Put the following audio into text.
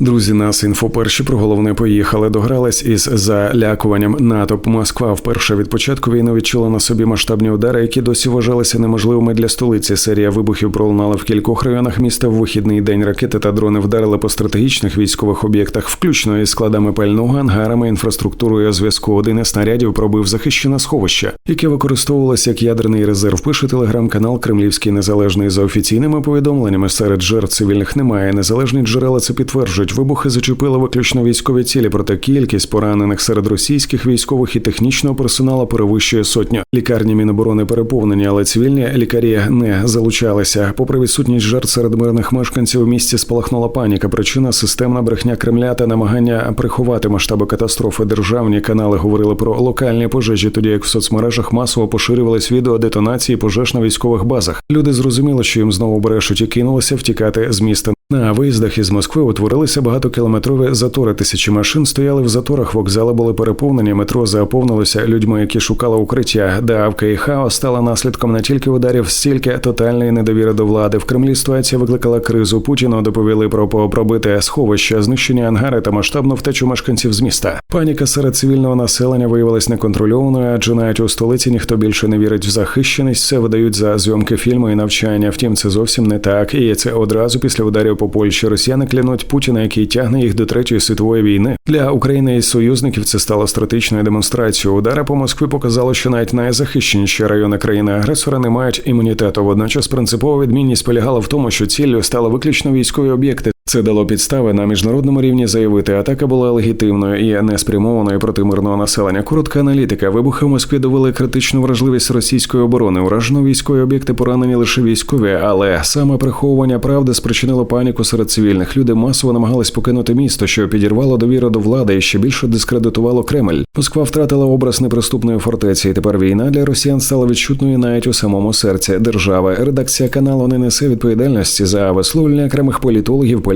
Друзі, нас інфоперші про головне поїхали. Догрались із залякуванням НАТО. Москва вперше від початку війни відчула на собі масштабні удари, які досі вважалися неможливими для столиці. Серія вибухів пролунала в кількох районах міста. В вихідний день ракети та дрони вдарили по стратегічних військових об'єктах, включно із складами пального, ангарами, інфраструктурою зв'язку. Один із снарядів пробив захищене сховище, яке використовувалося як ядерний резерв. Пише телеграм-канал Кремлівський Незалежний за офіційними повідомленнями. Серед жертв цивільних немає. Незалежні джерела це підтверджують. Вибухи зачепили виключно військові цілі, проте кількість поранених серед російських військових і технічного персоналу перевищує сотню. Лікарні Міноборони переповнені, але цивільні лікарі не залучалися. Попри відсутність жертв серед мирних мешканців у місті спалахнула паніка. Причина системна брехня Кремля та намагання приховати масштаби катастрофи. Державні канали говорили про локальні пожежі, тоді як в соцмережах масово поширювались відео детонації пожеж на військових базах. Люди зрозуміли, що їм знову брешуть і кинулися втікати з міста. На виїздах із Москви утворилися багатокілометрові затори. Тисячі машин стояли в заторах. Вокзали були переповнені. Метро заповнилося людьми, які шукали укриття. Давка і хаос стала наслідком не тільки ударів, стільки тотальної недовіри до влади. В Кремлі ситуація викликала кризу. Путіну доповіли про пробите сховища, знищення ангари та масштабну втечу мешканців з міста. Паніка серед цивільного населення виявилась неконтрольованою, адже навіть у столиці ніхто більше не вірить в захищеність. Все видають за зйомки фільму і навчання. Втім, це зовсім не так. І це одразу після ударів по Польщі. Росіяни клянуть Путіна, який тягне їх до третьої світової війни. Для України і союзників це стало стратегічною демонстрацією. Удари по Москві показали, що навіть найзахищеніші райони країни-агресора не мають імунітету. Водночас принципова відмінність полягала в тому, що ціллю стали виключно військові об'єкти. Це дало підстави на міжнародному рівні заявити, атака була легітимною і не спрямованою проти мирного населення. Коротка аналітика. Вибухи в Москві довели критичну вражливість російської оборони. Уражено військові об'єкти поранені лише військові, але саме приховування правди спричинило паніку серед цивільних. Люди масово намагались покинути місто, що підірвало довіру до влади і ще більше дискредитувало Кремль. Москва втратила образ неприступної фортеці. і Тепер війна для росіян стала відчутною навіть у самому серці держави. Редакція каналу не несе відповідальності за висловлення окремих політологів